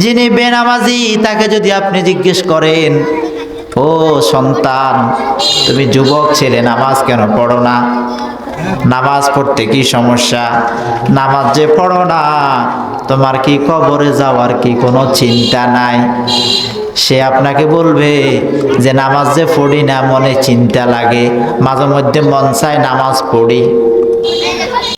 যিনি বেনামাজি, তাকে যদি আপনি জিজ্ঞেস করেন, ও সন্তান, তুমি যুবক ছেলে, নামাজ কেন পড়ো না? নামাজ পড়তে কি সমস্যা? নামাজ যে পড়ো না, তোমার কি কবরে যাওয়ার কি কোনো চিন্তা নাই? সে আপনাকে বলবে যে, নামাজ যে পড়ি না, মনে চিন্তা লাগে। মাঝে মধ্যে মন চায় নামাজ পড়ি।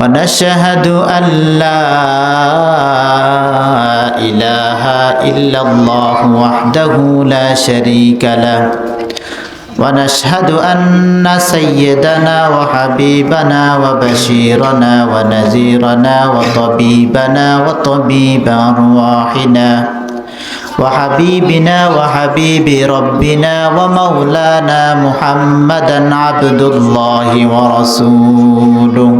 ونشهد أن لا إله إلا الله وحده لا شريك له. ونشهد أن سيدنا وحبيبنا وبشيرنا ونذيرنا وطبيبنا وطبيب أرواحنا وحبيبنا وحبيب ربنا ومولانا محمدا عبد الله ورسوله.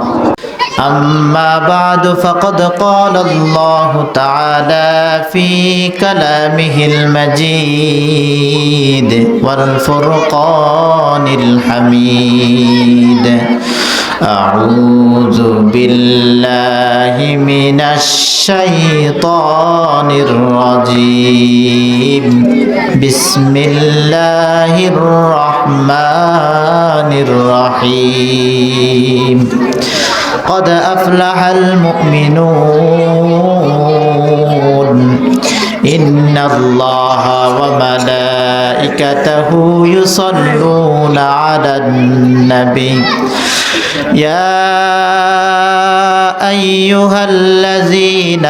أما بعد فقد قال الله تعالى في كلامه المجيد والفرقان الحميد. أعوذ بالله من الشيطان الرجيم. بسم الله الرحمن الرحيم. قد أفلح المؤمنون. إن الله وملائكته يصلون على النبي. يا أيها الذين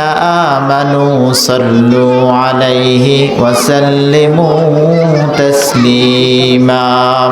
آمنوا صلوا عليه وسلموا تسليما.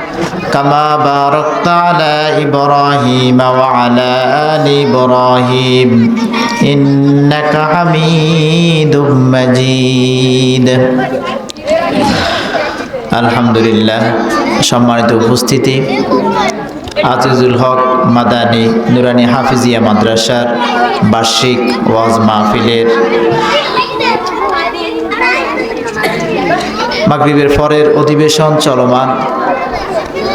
كما باركت على إبراهيم وعلى آل إبراهيم إنك حميد مجيد আলহামদুলিল্লাহ সম্মানিত উপস্থিতি আজিজুল হক মাদানী নুরানি হাফিজিয়া মাদ্রাসার বার্ষিক ওয়াজ মাহফিলের মাগরিবের পরের অধিবেশন চলমান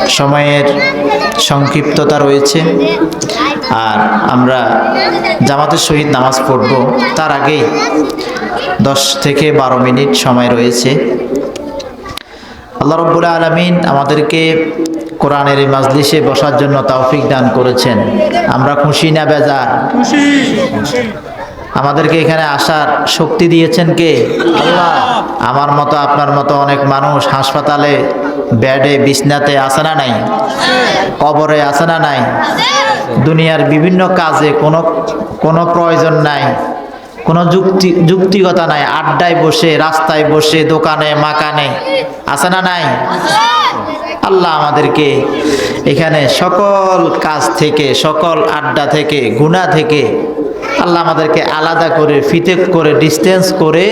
সময়ের সংক্ষিপ্ততা রয়েছে। আর আমরা জামাতের সহিত নামাজ পড়ব। তার আগেই দশ থেকে বারো মিনিট সময় রয়েছে। আল্লাহ রব্বুল আলমিন আমাদেরকে কোরআনের এই মাজলিসে বসার জন্য তৌফিক দান করেছেন। আমরা খুশি না বেজার? আমাদেরকে এখানে আসার শক্তি দিয়েছেন কে? আল্লাহ। আমার মতো আপনার মতো অনেক মানুষ হাসপাতালে বেডে, বিছনাতে আসে না নাই? কবরে আসে না নাই? দুনিয়ার বিভিন্ন কাজে কোনো কোনো প্রয়োজন নাই, কোনো যুক্তি, যুক্তিগতা নাই। আড্ডায় বসে, রাস্তায় বসে, দোকানে, মাকানে আছে না নাই? আল্লাহ আমাদেরকে এখানে সকল কাজ থেকে, সকল আড্ডা থেকে গুণা থেকে আল্লাহ আমাদেরকে আলাদা করে ফিতে করে ডিস্টেন্স করে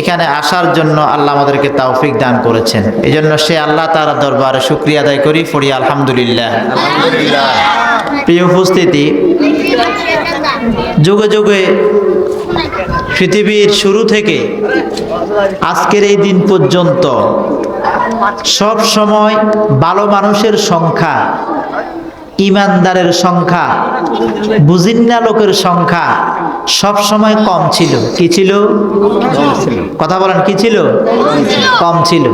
এখানে আসার জন্য আল্লাহ আমাদেরকে তৌফিক দান করেছেন। এই জন্য সে আল্লাহ তার দরবারে শুক্রিয়া আদায় করি পড়ি আলহামদুলিল্লাহ। প্রিয় উপস্থিতি যুগে যুগে পৃথিবীর শুরু থেকে আজকের এই দিন পর্যন্ত সব সময় ভালো মানুষের সংখ্যা ইমানদারের সংখ্যা বুজিন্না লোকের সংখ্যা সব সময় কম ছিল। কি ছিল? কথা বলেন কি ছিল। কম ছিল।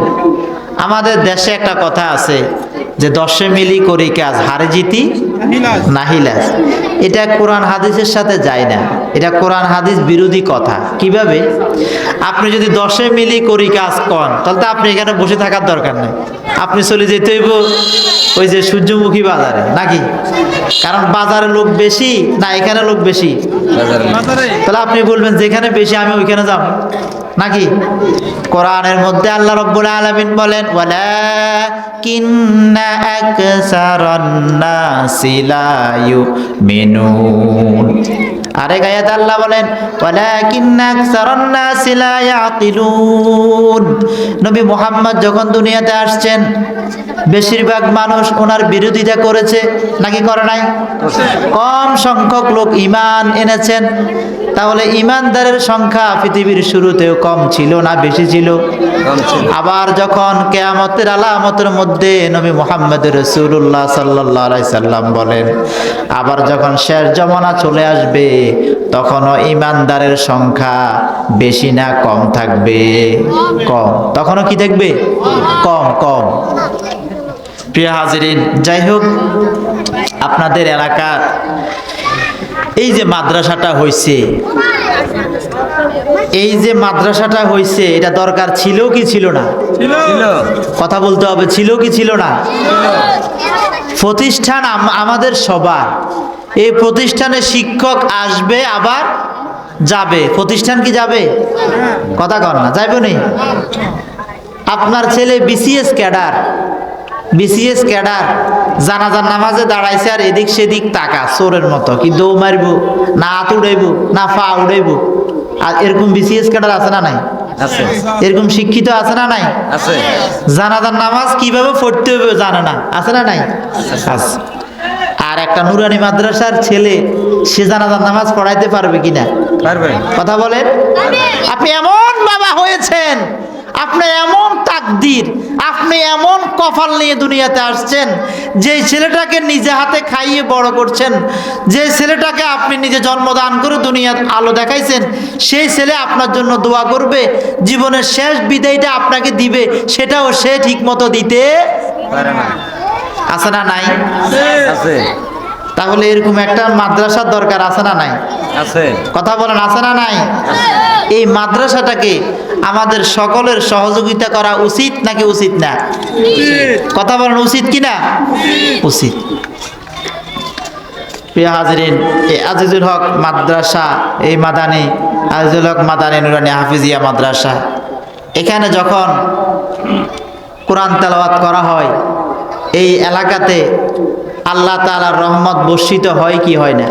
আমাদের দেশে একটা কথা আছে যে দশে মিলি করি কাজ হারে জিতি? নাহিলাস এটা কোরআন হাদিসের সাথে যায় না। এটা কোরআন হাদিস বিরোধী কথা। কীভাবে? আপনি যদি দশে মিলি করি কাজ কন তাহলে তো আপনি এখানে বসে থাকার দরকার নেই। আপনি চলে যেতে হইব ওই যে সূর্যমুখী বাজারে নাকি? কারণ বাজারে লোক বেশি না এখানে লোক বেশি। তাহলে আপনি বলবেন যেখানে বেশি আমি ওইখানে যাব। নাকি? কোরআনের মধ্যে আল্লাহ রব্বুল আলামিন বলেন বলে কিন্না এক সারন্না লা ইউমিনুন। আরে গায়াত আল্লাহ বলেন নবী মুহাম্মদ যখন দুনিয়াতে আসছেন বেশিরভাগ মানুষ ওনার বিরোধিতা করেছে নাকি করে নাই? কম সংখ্যক লোক ইমান এনেছেন। তাহলে ইমানদারের সংখ্যা পৃথিবীর শুরুতেও কম ছিল না বেশি ছিল? আবার যখন কেয়ামতের আলামতের মধ্যে নবী মোহাম্মদ রসুল্লাহ সাল্লাহ সাল্লাম বলেন আবার যখন শেষ জমানা চলে আসবে তখনও ইমানদারের সংখ্যা বেশি না কম থাকবে। কম। তখনও কি থাকবে কম কম। প্রিয় হাজিরিন যাই হোক আপনাদের এলাকার এই যে মাদ্রাসাটা হয়েছে এই যে মাদ্রাসাটা হয়েছে এটা দরকার ছিল কি ছিল না? কথা বলতে হবে ছিল কি ছিল না? প্রতিষ্ঠান আম- আমাদের সবার। এই প্রতিষ্ঠানে শিক্ষক আসবে আবার যাবে। প্রতিষ্ঠান কি যাবে? কথা কর না যাইব নেই আপনার ছেলে বিসিএস ক্যাডার বিসিএস ক্যাডার জানাজার নামাজে দাঁড়াইছে আর এদিক সেদিক তাকা চোরের মতো। কি দৌ মারবো? না হাত উড়াইব? না পা উড়াইব? আর এরকম বিসিএস ক্যাডার আছে না নাই? আছে। এরকম শিক্ষিত আছে না নাই? আছে। জানাজার নামাজ কীভাবে পড়তে হবে জানে না? আছে না নাই? আছে। আর একটা নুরানি মাদ্রাসার ছেলে সে জানাজার নামাজ পড়াইতে পারবে কিনা? পারবে। কথা বলেন? আপনি এমন বাবা হয়েছেন আপনি এমন তাকদির আপনি এমন কপাল নিয়ে দুনিয়াতে আসছেন যে ছেলেটাকে নিজে হাতে খাইয়ে বড় করছেন যে ছেলেটাকে আপনি নিজে জন্মদান করে দুনিয়ার আলো দেখাইছেন সেই ছেলে আপনার জন্য দোয়া করবে জীবনের শেষ বিদায়টা আপনাকে দিবে সেটাও সে ঠিক মতো দিতে পারে না। আছে না নাই? আছে। তাহলে এরকম একটা মাদ্রাসার দরকার আছে না নাই? আছে। কথা বলেন আছে না নাই? এই মাদ্রাসাটাকে আমাদের সকলের সহযোগিতা করা উচিত নাকি উচিত না? কথা বলেন উচিত কি না উচিত। প্রিয় হাজরিন এই আজিজুল হক মাদ্রাসা এই মাদানি আজিজুল হক মাদানি নুরানি হাফিজিয়া মাদ্রাসা এখানে যখন কোরআন তেলাওয়াত করা হয় এই এলাকাতে আল্লাহ তাআলার রহমত বর্ষিত হয় কি হয় না?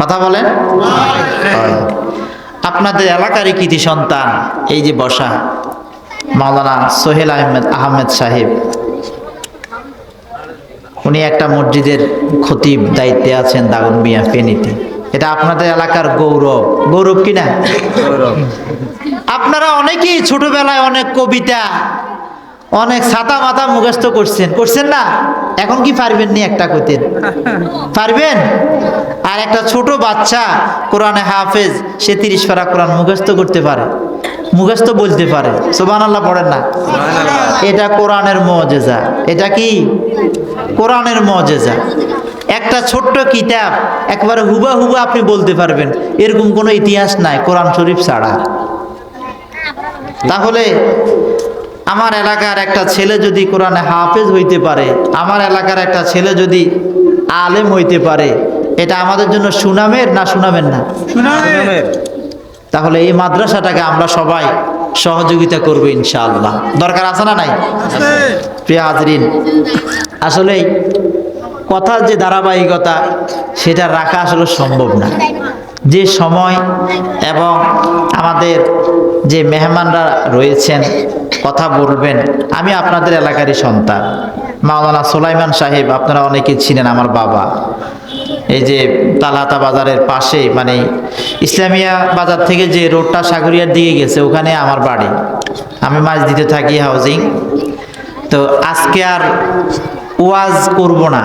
কথা বলেন? আপনাদের এলাকারই কৃতি সন্তান এই যে বসা মাওলানা সোহেল আহমেদ আহমেদ সাহেব। উনি একটা মসজিদের খতিব দায়িত্বে আছেন দাগুন মিয়া ফেনীতে। এটা আপনাদের এলাকার গৌরব। গৌরব কিনা আপনারা অনেকেই ছোটবেলায় অনেক কবিতা অনেক ছাতা মাথা মুখস্থ করছেন। করছেন না? এখন কি পারবেন নি একটা কইতেন পারবেন? আর একটা ছোট বাচ্চা কোরআনে হাফেজ সে তিরিশ পারা কোরআন মুখস্থ করতে পারে। মুখস্থ বলতে পারে। সোবান আল্লাহ পড়েন না? এটা কোরআনের মজেজা। এটা কি? কোরআনের মজেজা। একটা ছোট্ট কিতাব একবারে হুবা হুবা আপনি বলতে পারবেন। এরকম কোনো ইতিহাস নাই কোরআন শরীফ ছাড়া। তাহলে আমার এলাকার একটা ছেলে যদি কোরআনে হাফেজ হইতে পারে আমার এলাকার একটা ছেলে যদি আলেম হইতে পারে এটা আমাদের জন্য সুনামের না সুনামের না? সুনামের। তাহলে এই মাদ্রাসাটাকে আমরা সবাই সহযোগিতা করব ইনশাআল্লাহ। দরকার আছে না নাই? প্রিয় হাজরিন আসলে কথার যে ধারাবাহিকতা সেটা রাখা আসলে সম্ভব না। যে সময় এবং আমাদের যে মেহমানরা রয়েছেন কথা বলবেন। আমি আপনাদের এলাকারই সন্তান। মাওলানা সোলাইমান সাহেব, আপনারা অনেকে ছিলেন আমার বাবা। এই যে তালাতা বাজারের পাশে মানে ইসলামিয়া বাজার থেকে যে রোডটা সাগরিয়ার দিকে গেছে, ওখানে আমার বাড়ি। আমি মাছ দিতে থাকি হাউজিং তো আজকে আর ওয়াজ করব না।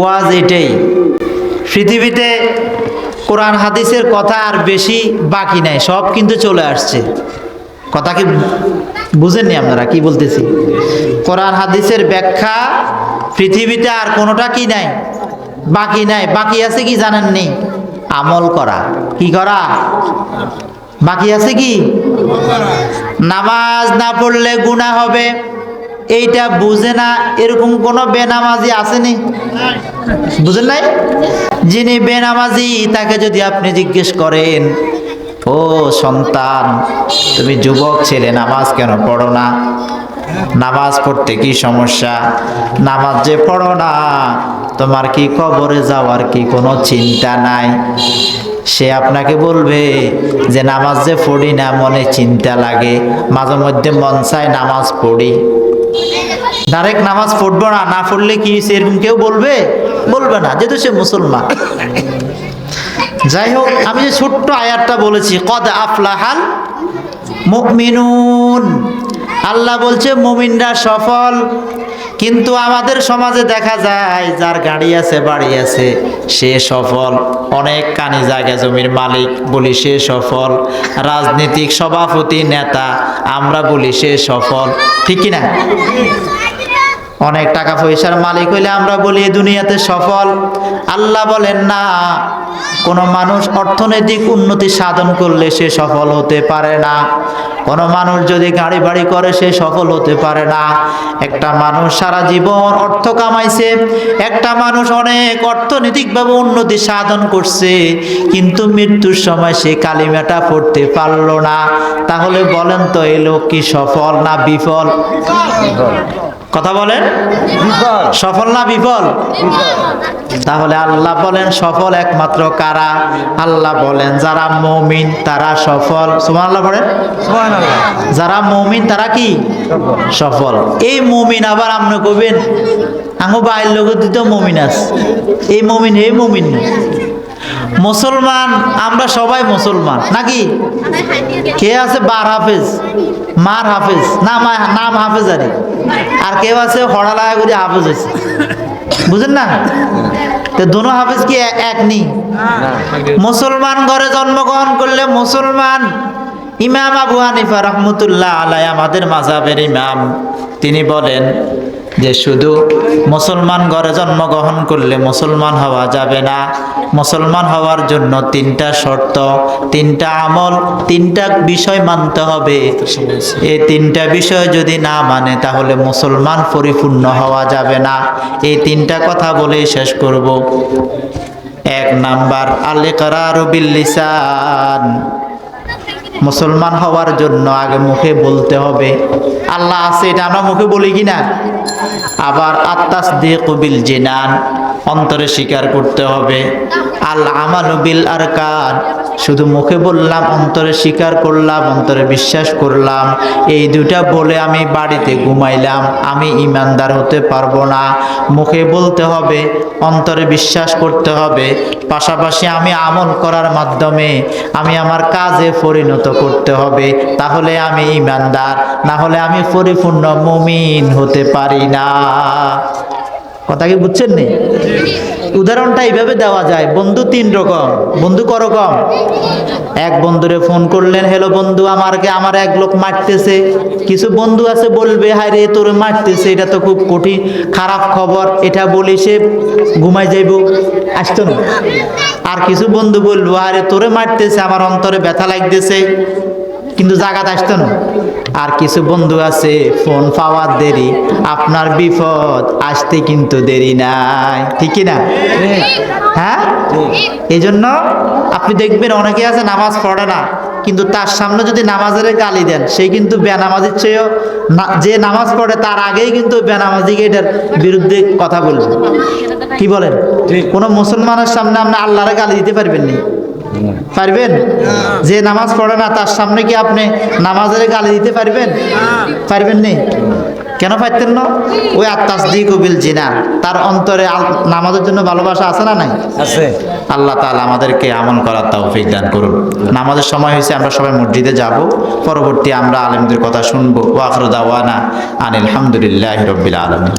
ওয়াজ এটাই। পৃথিবীতে কোরআন, হাদিসের কথা আর বেশি বাকি নাই, সব কিন্তু চলে আসছে। কথা কি বুঝেননি আপনারা, কি বলতেছি? কোরআন, হাদিসের ব্যাখ্যা পৃথিবীতে আর কোনোটা কি নাই? বাকি নাই। বাকি আছে কি জানেননি? আমল করা। কি করা? বাকি আছে কি? নামাজ না পড়লে গুনাহ হবে। এইটা বুঝে না, এরকম কোনো বেনামাজি আসেনি? বুঝেন নাই? যিনি বেনামাজি, তাকে যদি আপনি জিজ্ঞেস করেন ও সন্তান, তুমি যুবক ছেলে, নামাজ কেন পড়ো না? নামাজ পড়তে কি সমস্যা? নামাজ যে পড়ো না, তোমার কি কবরে যাওয়ার কি কোনো চিন্তা নাই? সে আপনাকে বলবে যে, নামাজ যে পড়ি না, মনে চিন্তা লাগে। মাঝে মধ্যে মন চায় নামাজ পড়ি। ডাইরেক্ট নামাজ পড়ব না না পড়লে কি সেরকম কেউ বলবে? বলবে না, যেহেতু সে মুসলমান। যাই হোক, আমি যে ছোট্ট আয়াতটা বলেছি, কদ আফলাহাল মুমিনুন। আল্লাহ বলছে, মুমিনরা সফল, কিন্তু আমাদের সমাজে দেখা যায়, যার গাড়ি আছে, বাড়ি আছে, সে সফল। অনেক কানি জায়গা জমির মালিক বলি সে সফল। রাজনীতিক সভাপতি নেতা, আমরা বলি সে সফল। ঠিক কি না অনেক টাকা পয়সার মালিক হইলে আমরা বলি দুনিয়াতে সফল। আল্লাহ বলেন, না, কোনো মানুষ অর্থনৈতিক উন্নতি সাধন করলে সে সফল হতে পারে না। কোনো মানুষ যদি গাড়ি বাড়ি করে, সে সফল হতে পারে না। একটা মানুষ সারা জীবন অর্থ কামাইছে, একটা মানুষ অনেক অর্থনৈতিকভাবে উন্নতি সাধন করছে, কিন্তু মৃত্যুর সময় সে কালিমাটা পড়তে পারল না। তাহলে বলেন তো এই লোক কি সফল না বিফল। কথা বলেন? সফল না বিফল? তাহলে আল্লাহ বলেন সফল একমাত্র কারা? আল্লাহ বলেন যারা মমিন তারা সফল। সুমান আল্লাহ বলেন সুবহানাল্লাহ। যারা মমিন তারা কি? সফল। এই মমিন আবার আপনি কবেন আঙ্গো বাইর লোক দিতে মমিন আছে। এই মমিন এই মমিন। না মুসলমান, আমরা সবাই মুসলমান, নাকি? কে আছে? বার হাফেজ, মার হাফেজ নাম নাম হাফেজ আরে। আর কেউ আছে? হড়া লাগা করে হাফেজ হয়েছে বুঝেন না? তো দোনো হাফেজ কি এক নেই মুসলমান ঘরে জন্মগ্রহণ করলে মুসলমান ইমাম আবু হানিফা রহমতুল্লাহ আলাই আমাদের মাজাবের ইমাম। তিনি বলেন যে শুধু মুসলমান ঘরে জন্মগ্রহণ করলে মুসলমান হওয়া যাবে না। মুসলমান হওয়ার জন্য তিনটা শর্ত, তিনটা আমল, তিনটা বিষয় মানতে হবে। এই তিনটা বিষয় যদি না মানে তাহলে মুসলমান পরিপূর্ণ হওয়া যাবে না। এই তিনটা কথা বলেই শেষ করব। এক নাম্বার আলিকার বিল্লিসান। মুসলমান হওয়ার জন্য আগে মুখে বলতে হবে, আল্লাহ আছে এটা আমরা মুখে বলি কি না আবার আত্মাস দিয়ে কবিল জেনান, অন্তরে স্বীকার করতে হবে, আল আমাল বিল আর কান শুধু মুখে বললাম, অন্তরে স্বীকার করলাম, অন্তরে বিশ্বাস করলাম, এই দুটা বলে আমি বাড়িতে ঘুমাইলাম, আমি ইমানদার হতে পারব না। মুখে বলতে হবে, অন্তরে বিশ্বাস করতে হবে, পাশাপাশি আমি আমল করার মাধ্যমে আমি আমার কাজে পরিণত করতে হবে তাহলে আমি ইমানদার না হলে আমি পরিপূর্ণ মুমিন হতে পারি না। কথা কি বুঝছেন নি? উদাহরণটা এইভাবে দেওয়া যায়, বন্ধু তিন রকম, বন্ধু করকম এক বন্ধুরে ফোন করলেন, হ্যালো বন্ধু, আমারকে, আমার এক লোক মারতেছে। কিছু বন্ধু আছে বলবে, হায় রে, তোর মারতেছে, এটা তো খুব কঠিন, খারাপ খবর, এটা বলি সে ঘুমাই যাইব। আসতো না। আর কিছু বন্ধু বলব, আরে, তোরে মারতেছে, আমার অন্তরে ব্যথা লাগতেছে। কিন্তু জাগাত আসতো না। আর কিছু বন্ধু আছে ফোন পাওয়ার দেরি। আপনার বিপদ আসতে কিন্তু দেরি নাই। ঠিক কি না? হ্যাঁ? এই জন্য আপনি দেখবেন অনেকে আছে নামাজ পড়ে না কিন্তু তার সামনে যদি নামাজের গালি দেন সে কিন্তু বেনামাজির চেয়েও না- যে নামাজ পড়ে তার আগেই কিন্তু বেনামাজিকে এটার বিরুদ্ধে কথা বলবে। কি বলেন? কোনো মুসলমানের সামনে আপনি আল্লাহরে গালি দিতে পারবেন না পারবেন? যে নামাজ পড়ে না তার সামনে কি আপনি নামাজের গালি দিতে পারবেন? পারবেন নি? কেন পারতেন না? ওই আত্মাস দি কবিল জিনা। তার অন্তরে নামাজের জন্য ভালোবাসা আছে না নাই? আছে। আল্লাহ তাআলা আমাদেরকে আমল করার তৌফিক দান করুন। নামাজের সময় হয়েছে আমরা সবাই মসজিদে যাব। পরবর্তী আমরা আলেমদের কথা শুনব। ওয়াখরুদাওয়ানা আনিল হামদুলিল্লাহ রবিল আলমিন।